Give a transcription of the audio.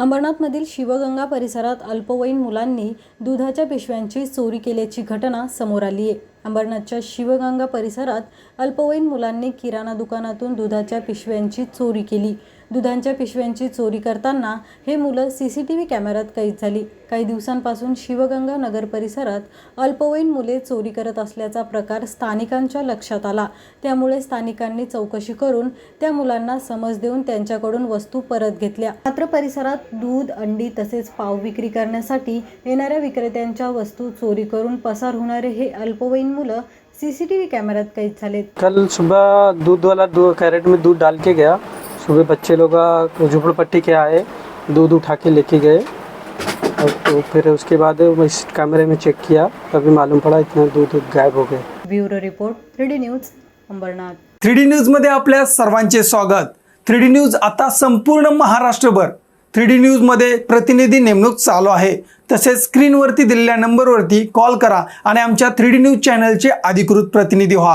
अंबरनाथमधील शिवगंगा परिसरात अल्पवयीन मुलांनी दुधाच्या पिशव्यांची चोरी केल्याची घटना समोर आली आहे. अंबरनाथच्या शिवगंगा परिसरात अल्पवयीन मुलांनी किराणा दुकानातून दुधाच्या पिशव्यांची चोरी केली. दुधांच्या पिशव्यांची चोरी करताना हे मुलं सी सी टी व्ही कॅमेऱ्यात कैद झाली. काही दिवसांपासून शिवगंगा नगर परिसरात अल्पवयीन मुले चोरी करत असल्याचा प्रकार स्थानिकांच्या लक्षात आला. त्यामुळे स्थानिकांनी चौकशी करून त्या मुलांना समज देऊन त्यांच्याकडून वस्तू परत घेतल्या. मात्र परिसरात दूध अंडी तसेच पाव विक्री करण्यासाठी येणाऱ्या विक्रेत्यांच्या वस्तू चोरी करून पसार होणारे हे अल्पवयीन मुलं सीसीटीव्ही कॅमेऱ्यात कैद झाले कल सुबह दूध वाला दो कैरेट में दूध डाल के गया. सुबह बच्चे लोग झोपड़पट्टी के आए दूध उठा के लेके गए। और तो फिर उसके बाद मैं इस कैमरे में चेक किया तभी मालूम पड़ा इतना दूध गायब हो गए bureau report three D news Ambarnath. Three D न्यूजमध्ये आपल्या सर्वांचे स्वागत. थ्री डी न्यूज आता संपूर्ण महाराष्ट्रभर. थ्री डी न्यूजमध्ये प्रतिनिधी नेमणूक चालू आहे. तसेच स्क्रीनवरती दिलेल्या नंबरवरती कॉल करा आणि आमच्या थ्री डी न्यूज चॅनलचे अधिकृत प्रतिनिधी व्हा.